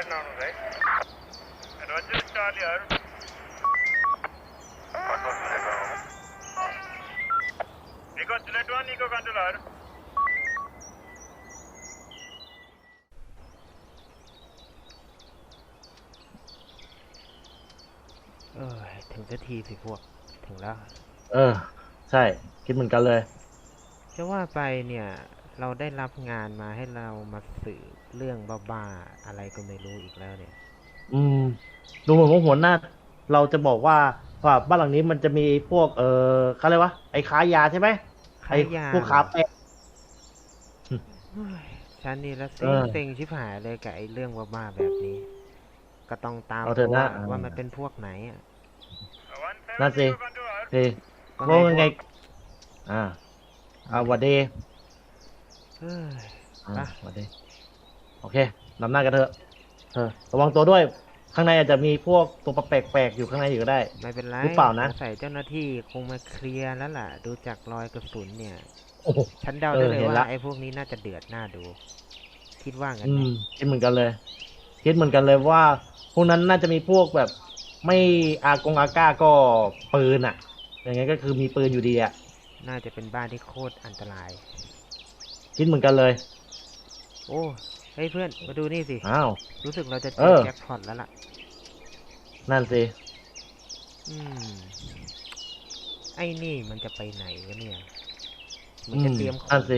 headed now, right? Roger, Charlie, Arun. Nico, Juliet 1, Nico, control, Arun. Ờ, thành cái thi thì phuộc, thành đó. เออ ใช่ คิดเหมือนกันเลย จะว่าไปเนี่ย เราได้รับงานมาให้เรามาสืบ เรื่องบ้าๆอะไรก็ไม่รู้อีกแล้วเนี่ย อืม ดูเหมือนว่าหัวหน้า เราจะบอกว่าว่าบ้านหลังนี้มันจะมีพวกเออเขาเรียกว่าไอ้ค้ายาใช่ไหมขาไอ้ยยาพวกค้าแป้งเฮ้ยฉันนี่ละเอเซ็งอเซ็งชิบหายเลยกับไอ้เรื่องบ้าๆแบบนี้ ก็ต้องตามเอาเถอะตัวนะ ว่ามันเป็นพวกไหนอะนั่นสิเฮ้ยว่าว่าไงพวกอ่า อ่าหวัดดีเฮ้ย อ่าไปหวัดดี โอเคนำหน้ากันเถอะเออระวังตัวด้วยข้างในอาจจะมีพวกตัวแปลกๆอยู่ข้างในอยู่ก็ได้ ไม่เป็นไรหรือเปล่านะสงสัยเจ้าหน้าที่คงมาเคลียร์แล้วล่ะ ดูจากรอยกระสุนเนี่ย โอ้โห ฉันเดาเออได้เลยเห็นว่าละไอ้พวกนี้น่าจะเดือดหน้าดู คิดว่างั้นอืไหมมคิดเหมือนกันเลย คิดเหมือนกันเลยว่า พวกนั้นน่าจะมีพวกแบบ ไม่อากงอาก้าก็ปืนอะ อย่างงี้ก็คือมีปืนอยู่ดีอะ น่าจะเป็นบ้านที่โคตรอันตราย คิดเหมือนกันเลย โอ้ เฮ้ยเพื่อนมาดูนี่สิ อ้าว รู้สึกเราจะเจเอออ แจ็คพอตแล้วล่ะ นั่นสิ อืม ไอ้นี่มันจะไปไหนวะเนี่ย มันอืจะมเตรียมขนั่นนสิ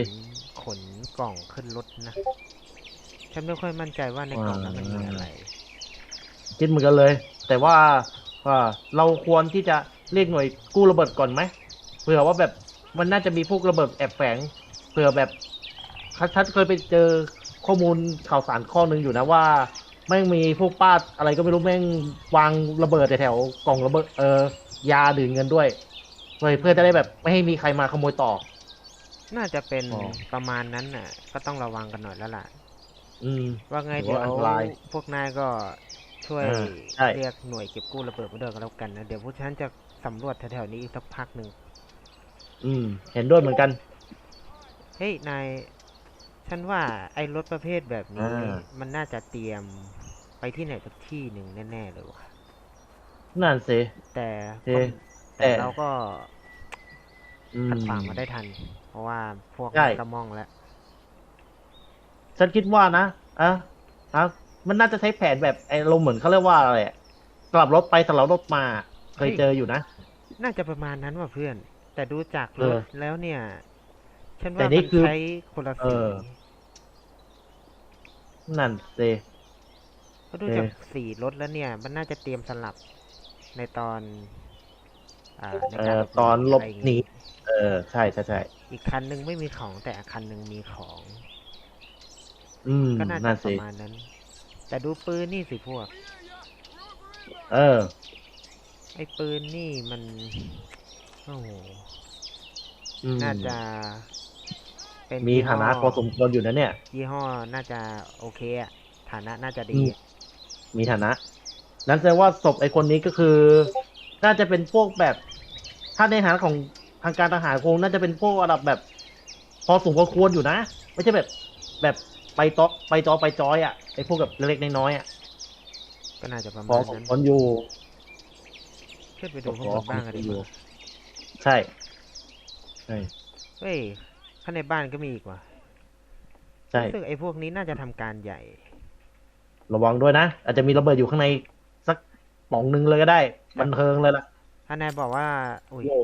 ขนกล่องขึ้นรถนะ ฉันไม่ค่อยมั่นใจว่าในกล่องนั้นมันมีอะไร คิดเหมือนกันเลย แต่ว่าว่าเราควรที่จะเรียกหน่วยกู้ระเบิดก่อนไหมเผื่อว่าแบบมันน่าจะมีพวกระเบิดแอบแฝงเผื่อแบบฉันเคยไปเจอ ข้อมูลข่าวสารข้อหนึ่งอยู่นะว่าแม่งมีพวกป้าอะไรก็ไม่รู้แม่งวางระเบิดแถวๆกล่องระเบิดเออยาดื่มเงินด้วยเพื่อเพื่อจะได้แบบไม่ให้มีใครมาขโมยต่อ น่าจะเป็นอ๋อ ประมาณนั้นน่ะ ก็ต้องระวังกันหน่อยแล้วล่ะ อืม ว่าไงถืเดี๋อยวว่าอันตรายพวกนายก็ช่วยอ่าใช่ เรียกหน่วยเก็บกู้ระเบิดมาด้วยกันแล้วกันนะเดี๋ยวพวกฉันจะสำรวจแถวๆนี้อีกสักพักหนึ่งอืม เห็นด้วยเหมือนกัน เฮ้ยนาย ฉันว่าไอ้รถประเภทแบบนี้ อ่า มันน่าจะเตรียมไปที่ไหนสักที่หนึ่งแน่ๆเลยว่ะ นั่นสิ แต่เอ๊ะแต่แต่ เราก็อืขัดขวางมาได้ทัน เพราะว่าพวกใช่ มันกระมองแล้ว ฉันคิดว่านะอะอะมันน่าจะใช้แผนแบบไอ้ลมณ์เหมือนเขาเรียกว่าอะไรอะสลับรถไปสลับรถมา เคยเจออยู่นะ น่าจะประมาณนั้นว่ะเพื่อน แต่ดูจากรเอถอแล้วเนี่ย ฉันแต่ว่านี่มันคือใช้คนละเอสีอ นั่นสิเพราะดูเออจากสีรถแล้วเนี่ย มันน่าจะเตรียมสลับในตอน อ่าในเอการอหลบตอนหลบะไรย่างหนีงี้เออ ใช่ใช่ใช่อีกคันหนึ่งไม่มีของแต่อีกคันหนึ่งมีของ อืมก็น่าจะนั่นปสิระมาณนั้น แต่ดูปืนนี่สิพวก เออ ไอ้ปืนนี่มัน โอ้โห อืมน่าจะ เป็นมียี่ฐานะห้พอสมควรอยู่นะเนี่ย ยี่ห้อน่าจะโอเคอะฐานะน่าจะอืดีมอะมีฐานะ นั้นแสดงว่าศพไอ้คนนี้ก็คือ น่าจะเป็นพวกแบบ ถ้าในฐานะของทางการทหารคงน่าจะเป็นพวกระดับแบบ พอสมควรอยู่นะ ไม่ใช่แบบแบบไปตอไปจอไปจอยอะไอ้พวกแบบเล็กๆน้อยๆอะก็น่าจะประพมาอณสมนั้นควรอยู่ ขึ้นไปดูข้างบนบ้างกันดีกว่าใช่ใช่ เฮ้ย ข้างในบ้านก็มีอีกว่ะใช่ รู้สึกไอ้พวกนี้น่าจะทำการใหญ่ ระวังด้วยนะ อาจจะมีระเบิดอยู่ข้างในสักปล่องหนึงเลยก็ได้ บันเทิงเลยล่ะถ้านายบอกว่า อุ้ยโอ้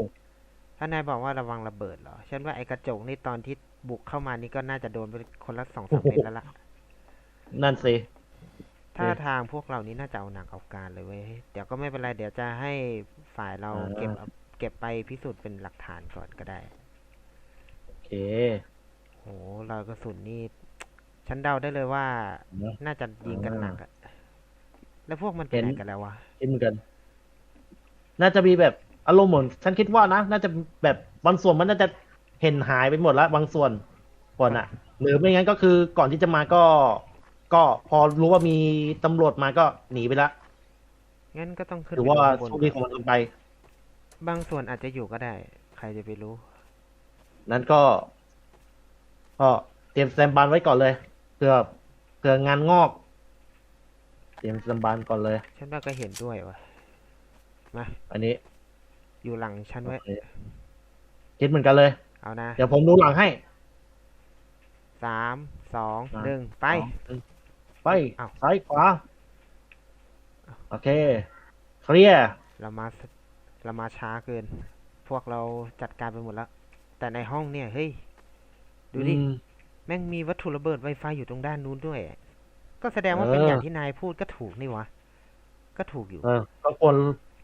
ถ้านายบอกว่าระวังระเบิดเหรอ ฉันว่าไอ้กระจกนี่ตอนที่บุกเข้ามานี่ก็น่าจะโดนไปคนละสองสามเม็ดแล้วล่ะ นั่นสิ ถ้าเอ๊ะทางพวกเรานี้น่าจะเอาหนักเอาการเลยเว้ย เดี๋ยวก็ไม่เป็นไร เดี๋ยวจะให้ฝ่ายเราอ่าเก็บเอาเก็บไปพิสูจน์เป็นหลักฐานก่อนก็ได้โอ เคโหรอยกระสุนนี่ฉันเดาได้เลยว่า เนอะ น่าจะยิงกันหนักอะแล้วพวกมันไปเห็นไหนกันแล้ววะ คิดเหมือนกัน น่าจะมีแบบอารมณ์เหมือนฉันคิดว่านะน่าจะแบบบางส่วนมันน่าจะเห็นหายไปหมดแล้วบางส่วนก่อนอะหรือไม่งั้นก็คือก่อนที่จะมาก็ ก็พอรู้ว่ามีตำรวจมาก็หนีไปละงั้นก็ต้องขึ้นถือไปว่าดูข้างบนโชคดีของมันไป บางส่วนอาจจะอยู่ก็ได้ ใครจะไปรู้ นั้นก็ ก็เตรียมแซมบานไว้ก่อนเลยเผื่อเผื่องานงอก เตรียมสแตนบายก่อนเลย ฉันว่าก็เห็นด้วยวะมา อันนี้อยู่หลังฉันไว้โอเคคิดเหมือนกันเลย เอานะ เดี๋ยวผมดูหลังให้สามสองสามหนึ่งไปสองหนึ่งไปอ้าวซ้ายขวาโอเคเคลียร์เรามาสเรามาช้าเกิน พวกเราจัดการไปหมดแล้ว แต่ในห้องเนี่ยเฮ้ยดูดิอืมแม่งมีวัตถุระเบิดไวไฟอยู่ตรงด้านนู้นด้วย ก็แสดงว่าเออเป็นอย่างที่นายพูดก็ถูกนี่วะ ก็ถูกอยู่ เออก็ควร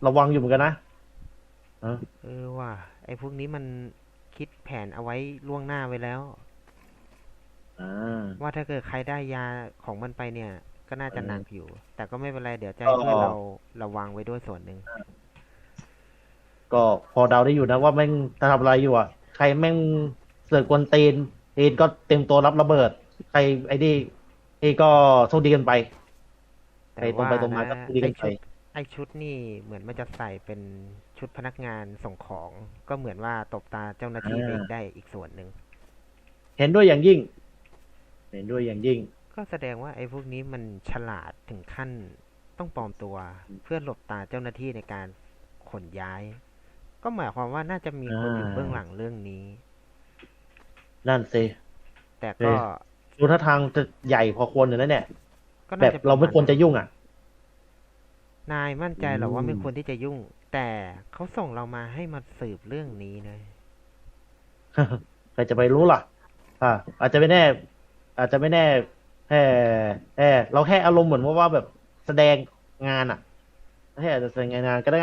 ระวังอยู่เหมือนกันนะเออเออว่ะไอ้พวกนี้มันคิดแผนเอาไว้ล่วงหน้าไว้แล้วอ่าว่าถ้าเกิดใครได้ยาของมันไปเนี่ย ก็น่าจะเออหนักอยู่ แต่ก็ไม่เป็นไร เดี๋ยวจะก็ให้เพื่อนเราระวังไว้ด้วยส่วนหนึ่ง ก็พอเดาได้อยู่นะว่าแม่งจะทำอะไรอยู่อะ ใครแม่งเสือกกวนตีนตีนก็เต็มตัวรับระเบิด ใครไอ้นี่ไอ้ก็โชคดีกันไปใครตรงไปตรงมาก็นะโชคดีกันไอ้ไปชุดไอชุดนี่เหมือนมันจะใส่เป็นชุดพนักงานส่งของ ก็เหมือนว่าตบตาเจ้าหน้าที่ไปอ่าได้อีกส่วนหนึ่ง เห็นด้วยอย่างยิ่ง เห็นด้วยอย่างยิ่ง ก็แสดงว่าไอ้พวกนี้มันฉลาดถึงขั้นต้องปลอมตัว เพื่อหลบตาเจ้าหน้าที่ในการขนย้าย ก็หมายความว่าน่าจะมีคนอยู่อ่าเบื้องหลังเรื่องนี้ นั่นสิ แต่เอ๊ก็ะดูท่าทางจะใหญ่พอควรอยู่นะเนี่ยก็แบน่าบจะเราไม่ควรจะปะาณยุ่งอะ นายมั่นใจเหรอว่าอืมไม่ควรที่จะยุ่ง แต่เขาส่งเรามาให้มาสืบเรื่องนี้นะใครจะไปรู้ล่ะ อ่า อาจจะไม่แน่ อาจจะไม่แน่แค่แค่เราแค่อารมณ์เหมือนว่าว่าแบบแสดงงานอะแค่อาจจะแสดงงานก็ได้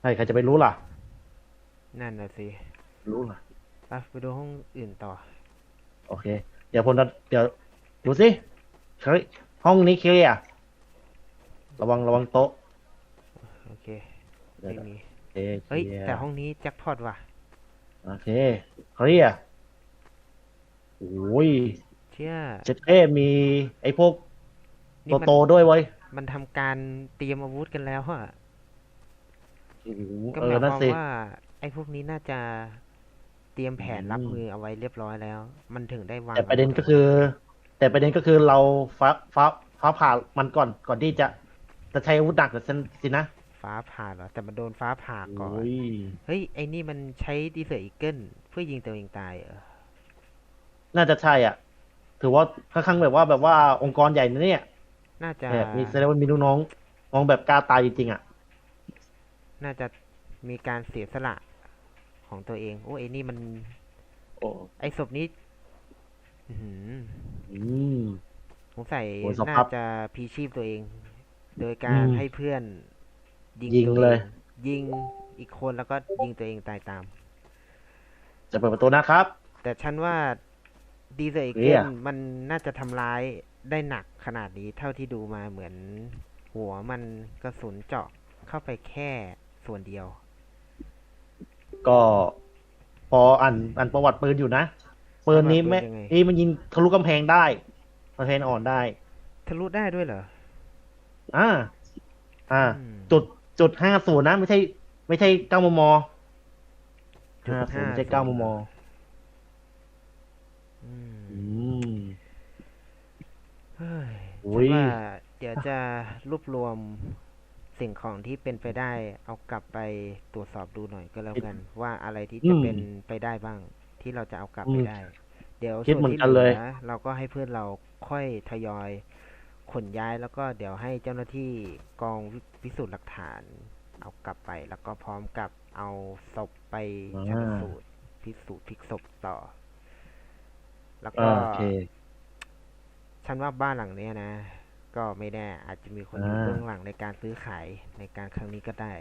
ใครใครจะไปรู้ล่ะ นั่นน่ะสิรู้ล่ะไปไปดูห้องอื่นต่อ โอเค เดี๋ยวผมจะเดี๋ยวดูสิเฮ้ยห้องนี้เคลียร์ระวังระวังโต๊ะ โอเคเดี๋ยวไม่มีโอเคเฮ้ยคลีร์แต่ห้องนี้แจ็คพอตว่ะ โอเคเคลียร์โอ้ยเชื่อเจ็ดเอ้มี ไอ้พวกนี่โตมันโตๆด้วยเว้ย มันทำการเตรียมอาวุธกันแล้วอะโอ้โหก็เอหอมายคนั่นวามสิว่าไอ้พวกนี้น่าจะเตรียมแผนรับอืมมือเอาไว้เรียบร้อยแล้ว มันถึงได้วางแต่ประเด็นก็คือ แต่ประเด็นก็คือเราฟ้าฟ้าฟ้าผ่ามันก่อนก่อนที่จะจะใช้อาวุธหนักสิสินะฟ้าผ่าเหรอแต่มันโดนฟ้าผ่าก่อนโอ้ยเฮ้ยไอ้นี่มันใช้ดีเซอร์อีเกิลเพื่อยิงตัวเองตายเหรอน่าจะใช่อะ ถือว่าค่อนข้างแบบว่าแบบว่าองค์กรใหญ่นะเนี่ย น่าจะแบบมีแสดงว่ามีลูกน้องน้องแบบกล้าตายจริงๆอะ น่าจะมีการเสียสละ ของตัวเอง โอ้ไอ้นี่มัน โอ้ไอ้ศพนี้อื้อหืออืม สงสัยโอ้ยสน่าภาพจะพลีชีพตัวเอง โดยการอืมให้เพื่อน ยิงยิงตัวเลเอย งยิงอีกคนแล้วก็ยิงตัวเองตายตาม จะเปิดประตูนะครับ แต่ฉันว่าดีเซอร์อีเหี้เกิยลมันน่าจะทำร้ายได้หนักขนาดนี้เท่าที่ดูมาเหมือนหัวมันกระสุนเจาะเข้าไปแค่ส่วนเดียว ก็พออ่านอ่านประวัติปืนอยู่นะปืนนี้ไม่ประวัติปืนยังไง นี่มันยิงทะลุกำแพงได้กำแพงอ่อนได้ ทะลุได้ด้วยเหรอ อ่า อ่า อืม จุดจุดห้าศูนย์นะ ไม่ใช่ ไม่ใช่เก้ามมจุดห้าศูนย์ไม่ใช่เก้ามมอืมอืม เฮ้ยอุ๊ฉันย ว่าเดี๋ยวจะรวบรวม สิ่งของที่เป็นไปได้ เอากลับไปตรวจสอบดูหน่อยก็แล้วกัน ว่าอะไรที่จะอืมเป็นไปได้บ้าง ที่เราจะเอากลับไปอืมได้ เดี๋ยวคิดส่วนเหมือนที่กันเหเลลืยอเราก็ให้เพื่อนเราค่อยทยอยขนย้ายแล้วก็เดี๋ยวให้เจ้าหน้าที่กองพิสูจน์หลักฐาน เอากลับไป แล้วก็พร้อมกับเอาศพไปชันสูตรพิสูจน์พลิกศพต่อ แล้วก็อ่าโอเคฉันว่าบ้านหลังเนี้ยนะ ก็ไม่แน่อาจจะมีคนอยู่อ่า เบื้องหลังในการซื้อขายในการครั้งนี้ก็ได้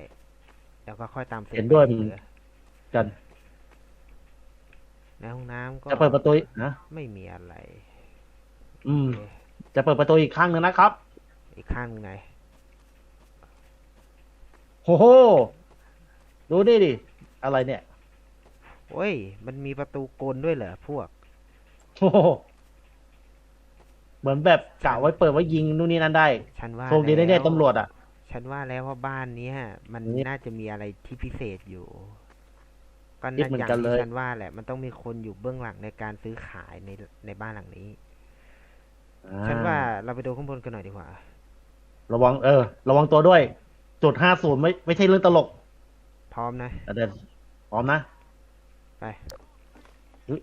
แล้วก็ค่อยตามสืบเห็นด้วยที่เหลือกันในห้องน้ำก็จะเปิดประตูอีกนะไม่มีอะไรอืมโอเคจะเปิดประตูอีกครั้งหนึ่งนะครับอีกข้างหนึ่งไหนโอ้โหดูนี่ดิอะไรเนี่ยโอ้ย มันมีประตูกลด้วยเหรอพวก โอ้โห เหมือนแบบกะไว้เปิดไว้ยิงนู่นนี่นั่นได้ฉันว่าโชคดีแน่แล้วๆตำรวจอะ ฉันว่าแล้วว่าบ้านเนี้ยมันนี่น่าจะมีอะไรที่พิเศษอยู่ก็คิดน่าเหมือนอย่างกันเลที่ยฉันว่าแหละ มันต้องมีคนอยู่เบื้องหลังในการซื้อขายในในบ้านหลังนี้อ่ฉันว่าเราไปดูข้างบนกันหน่อยดีกว่า ระวังเออ ระวังตัวด้วย จุดห้าศูนย์ไม่ไม่ใช่เรื่องตลก พร้อมนะเดินพร้อมนะ ไปอุ๊ย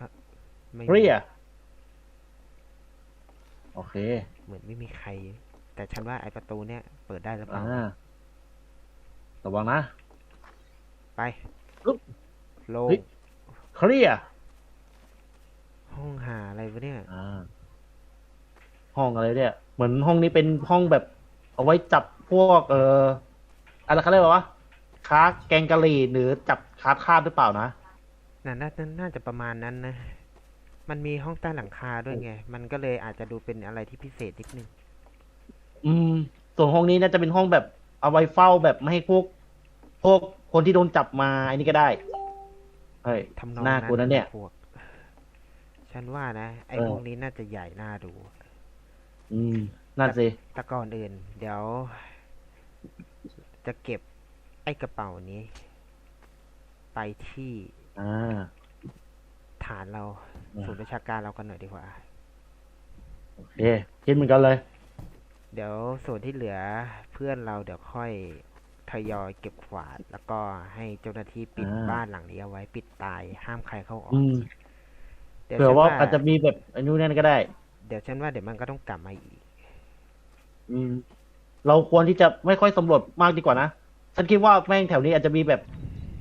อะไม่เรีย โอเค เหมือนไม่มีใคร แต่ฉันว่าไอประตูเนี่ยเปิดได้หรือเปล่าอ่าระวังนะ ไปอุ๊บโลงเฮ้ย เคลียร์ห้องหาอะไรวะเนี่ย อ่า ห้องอะไรเนี่ย เหมือนห้องนี้เป็นห้องแบบ เอาไว้จับพวก เอออะไรเขาเรียกว่าค้าแกงกะหรี่หรือจับค้าทาสหรือเปล่านะ น่าน่าน่าน่าจะประมาณนั้นนะ มันมีห้องใต้หลังคาด้วยไง มันก็เลยอาจจะดูเป็นอะไรที่พิเศษนิดนึง อืม ส่วนห้องนี้น่าจะเป็นห้องแบบเอาไว้เฝ้าแบบไม่ให้พวก พวกคนที่โดนจับมาไอ้นี่ก็ได้ เฮ้ยทำนองน่ากลัวนะเนี่ย พวก ฉันว่านะ ไอ้เออ พวกนี้น่าจะใหญ่น่าดู อืมนั่นสิ แต่ก่อนอื่น เดี๋ยว จะเก็บไอ้กระเป๋านี้ ไปที่อ่า ฐานเราอ่า ศูนย์ประชาการเรากันหน่อยดีกว่า โอเคคิดเหมือนกันเลย เดี๋ยวส่วนที่เหลือเพื่อนเราเดี๋ยวค่อยทยอยเก็บกวาด แล้วก็ให้เจ้าหน้าที่ปิดอ่า บ้านหลังนี้เอาไว้ปิดตายห้ามใครเข้าออกอืมดี๋ยวเผื่อฉันว่าอาจจะมีแบบอันนู้นนั่นก็ได้ เดี๋ยวฉันว่าเดี๋ยวมันก็ต้องกลับมาอีก อืม เราควรที่จะไม่ค่อยสำรวจมากดีกว่านะ ฉันคิดว่าแม่งแถวนี้อาจจะมีแบบ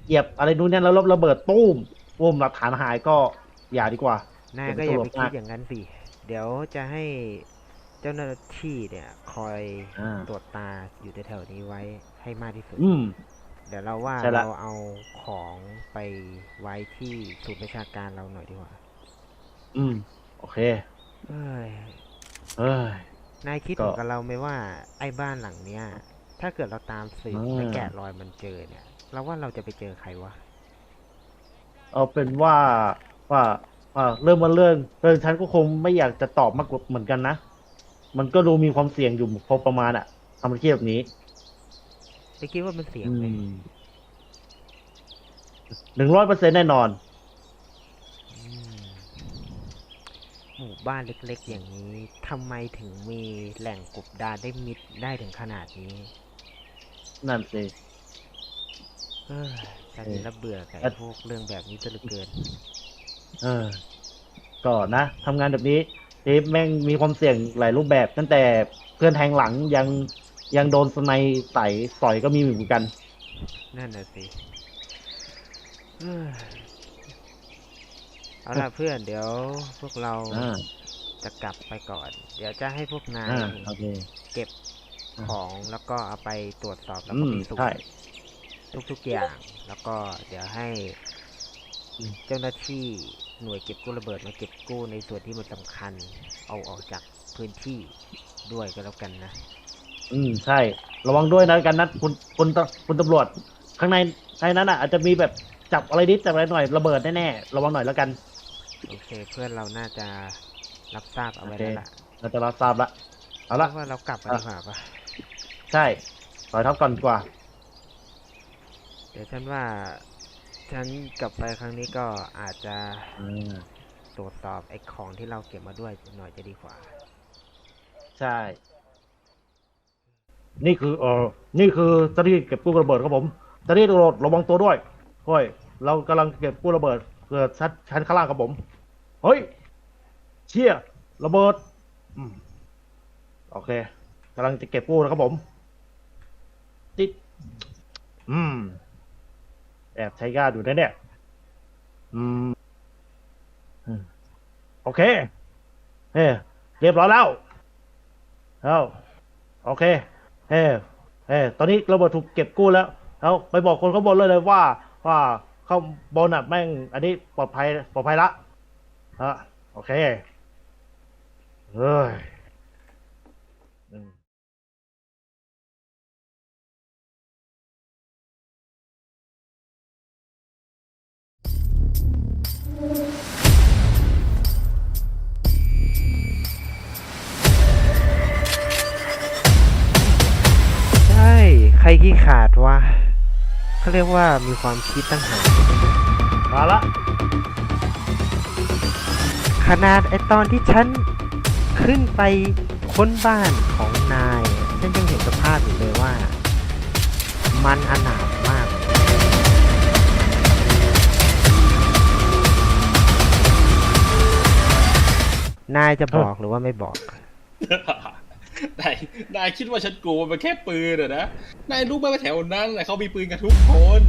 เหยียบอะไรนู้นนั่นแล้วระเบิดตุ้มปุ้มหลักฐานหายก็ อย่าดีกว่า นายเดี๋ก็ยวอย่าไปไปตรวจคิดมากอย่างนั้นสิ เดี๋ยวจะให้เจ้าหน้าที่เนี่ย คอยอ่า ตรวจตาอยู่แถวๆนี้ไว้ให้มากที่สุด อืม เดี๋ยวเราว่าใช่ละ เราเอาของไปไว้ที่ศูนย์ประชาการเราหน่อยดีกว่าอืม โอเค เอ้ยเอ้ย นายคิดก็เหมือนกับเราไหมว่าไอ้บ้านหลังเนี้ย ถ้าเกิดเราตามสืบอ่าและแกะรอยมันเจอเนี่ย เราว่าเราจะไปเจอใครวะ เอาเป็นว่า ว่าว่าเรื่องมันเรื่องเรื่องฉันก็คงไม่อยากจะตอบมากกว่าเหมือนกันนะ มันก็ดูมีความเสี่ยงอยู่พอประมาณอะทำอาชีพแบบนี้ไปคิดว่ามันเสียงอืไหมมหนึ่งร้อยเปอร์เซ็นแน่นอนอืมหมู่บ้านเล็กๆ อย่างนี้ทำไมถึงมีแหล่งกบดานได้มิดได้ถึงขนาดนี้ นั่นสิเอ้ยฉันนี่ละเบื่อกับเอ่ไอ้อพวกเรื่องแบบนี้ซะเหลือเกิน เออก็นะทำงานแบบนี้เอ๊ะแม่งมีความเสี่ยงหลายรูปแบบ ตั้งแต่เพื่อนแทงหลังยังยังโดนสไนใส่ต่อยก็มีเหมือนกัน นั่นน่ะสิเอ้ยเอาล่ะเพื่อนเดี๋ยวพวกเราอ่า จะกลับไปก่อน เดี๋ยวจะให้พวกนายอ่าโอเค เก็บของแล้วก็เอาไปตรวจสอบแล้วอืก็มพิสูจใช่ น์ทุกๆอย่าง แล้วก็เดี๋ยวให้อืม เจ้าหน้าที่ หน่วยเก็บกู้ระเบิดมาเก็บกู้ในส่วนที่มันสำคัญ เอาออกจากพื้นที่ด้วยก็แล้วกันนะ อืมใช่ ระวังด้วยนะกันนัดคุณคุณตคุณตำรวจ ข้างในในนั้นอะ อาจจะมีแบบจับอะไรนิดจับอะไรหน่อยระเบิดแน่ๆระวังหน่อยแล้วกัน โอเค เพื่อนเราน่าจะรับทราบเอาไว้โอเคแล้วล่ะเราจะรับทราบละเอาละพราะว่าเรากลับมาอะดีกว่าปะใช่ถอยทับก่อนดีกว่า เดี๋ยวฉันว่า ฉันกลับไปครั้งนี้ก็อาจจะอืมตรวจสอบไอ้ของที่เราเก็บมาด้วยหน่อยจะดีกว่า ใช่ นี่คือเออนี่คือเจ้าหน้าที่เก็บกู้ระเบิดครับผมเจ้าหน้าที่ตำรวจระวังตัวด้วยเฮ้ยเรากำลังเก็บกู้ระเบิดเกิดชั้นชั้นข้างล่างครับผมเฮ้ยเชี่ยระเบิดอืมโอเคกำลังจะเก็บกู้นะครับผมติดอืม แอบใช้ยาอยู่นะเนี่ยอืมอืม โอเคเฮ้เรียบร้อยแล้วเอาโอเคเฮ้เฮ้ตอนนี้ระเบิดถูกเก็บกู้แล้วเอาไปบอกคนข้างบนเลยเลยว่า ว่าข้างบนอะแม่ง อันนี้ปลอดภัยปลอดภัยละฮะโอเคเฮ้ย รขี้ขาดวะเขาเรียกว่ามีความคิดตั้งหากมาละขนาดไอตอนที่ฉันขึ้นไปค้นบ้านของนายฉันยังเห็นสภาพอยู่เลยว่า มันอนาถมากนายจะบอกหรือว่าไม่บอก นายนายคิดว่าฉันกลัวมันแค่ปืนเหรอนะนายรู้ไหมว่าแถวนั้นน่ะเขามีปืนกันทุกคน